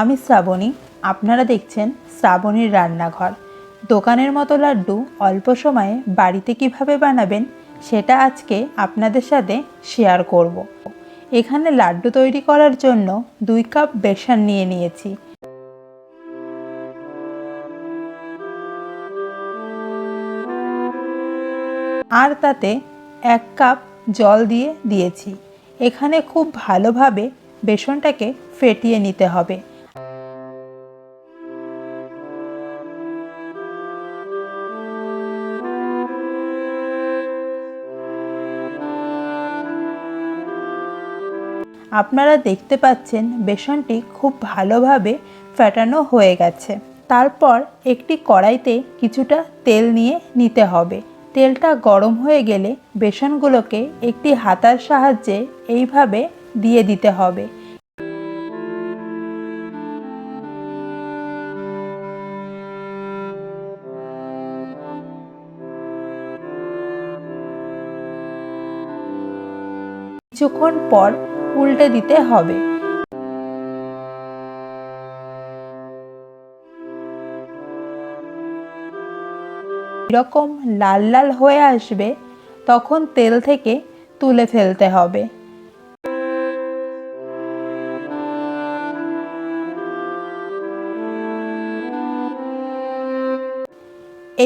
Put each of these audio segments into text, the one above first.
আমি শ্রাবণী, আপনারা দেখছেন শ্রাবণীর রান্নাঘর। দোকানের মতো লাড্ডু অল্প সময়ে বাড়িতে কীভাবে বানাবেন সেটা আজকে আপনাদের সাথে শেয়ার করব। এখানে লাড্ডু তৈরি করার জন্য দুই কাপ বেসন নিয়ে নিয়েছি। আর তাতে এক কাপ জল দিয়ে দিয়েছি। এখানে খুব ভালোভাবে বেসনটাকে ফেটিয়ে নিতে হবে। আপনারা দেখতে পাচ্ছেন বেসনটি খুব ভালোভাবে ফেটানো হয়ে গেছে। তারপর একটি কড়াইতে কিছুটা তেল নিয়ে নিতে হবে। তেলটা গরম হয়ে গেলে বেসনগুলোকে একটি হাতার সাহায্যে এইভাবে দিয়ে দিতে হবে। কিছুক্ষণ পর উল্টে দিতে হবে। এরকম লাল লাল হয়ে আসবে, তখন তেল থেকে তুলে ফেলতে হবে।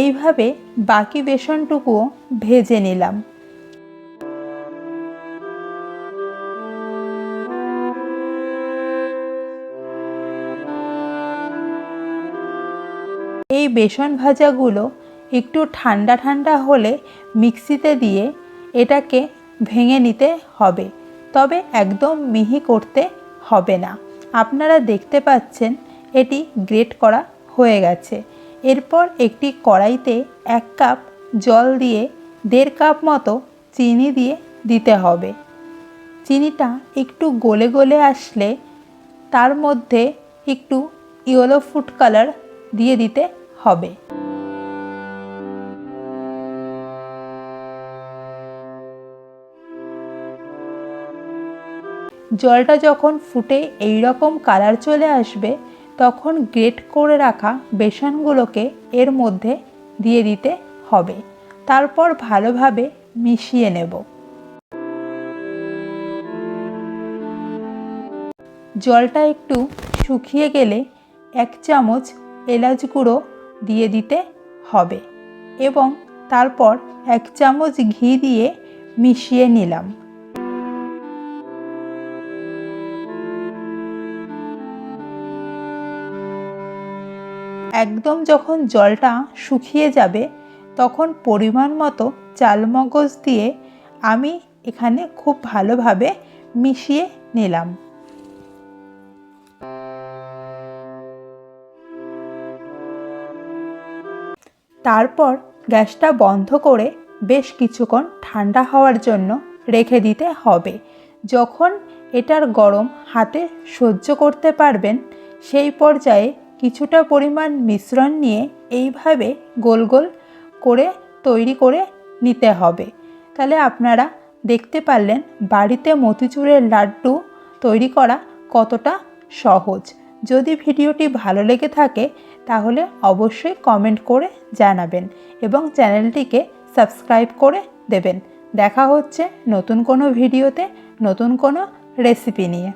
এইভাবে বাকি বেসনটুকুও ভেজে নিলাম। এই বেসন ভাজাগুলো একটু ঠান্ডা ঠান্ডা হলে মিক্সিতে দিয়ে এটাকে ভেঙে নিতে হবে। তবে একদম মিহি করতে হবে না। আপনারা দেখতে পাচ্ছেন এটি গ্রেট করা হয়ে গেছে। এরপর একটি কড়াইতে এক কাপ জল দিয়ে দেড় কাপ মতো চিনি দিয়ে দিতে হবে। চিনিটা একটু গলে গলে আসলে তার মধ্যে একটু ইয়েলো ফুড কালার দিয়ে দিতে হবে। জলটা যখন ফুটে এই রকম কালার চলে আসবে, তখন গ্রেট করে রাখা বেসনগুলোকে এর মধ্যে দিয়ে দিতে হবে। তারপর ভালোভাবে মিশিয়ে নেব। জলটা একটু শুকিয়ে গেলে এক চামচ এলাচ গুঁড়ো দিয়ে দিতে হবে এবং তারপর এক চামচ ঘি দিয়ে মিশিয়ে নিলাম। একদম যখন জলটা শুকিয়ে যাবে, তখন পরিমাণ মতো চালমগজ দিয়ে আমি এখানে খুব ভালোভাবে মিশিয়ে নিলাম। তারপর গ্যাসটা বন্ধ করে বেশ কিছুক্ষণ ঠান্ডা হওয়ার জন্য রেখে দিতে হবে। যখন এটার গরম হাতে সহ্য করতে পারবেন, সেই পর্যায়ে কিছুটা পরিমাণ মিশ্রণ নিয়ে এইভাবে গোল গোল করে তৈরি করে নিতে হবে। তাহলে আপনারা দেখতে পারলেন বাড়িতে মতিচুরের লাড্ডু তৈরি করা কতটা সহজ। যদি ভিডিওটি ভালো লেগে থাকে, তাহলে অবশ্যই কমেন্ট করে জানাবেন এবং চ্যানেলটিকে সাবস্ক্রাইব করে দেবেন। দেখা হচ্ছে নতুন কোনো ভিডিওতে নতুন কোনো রেসিপি নিয়ে।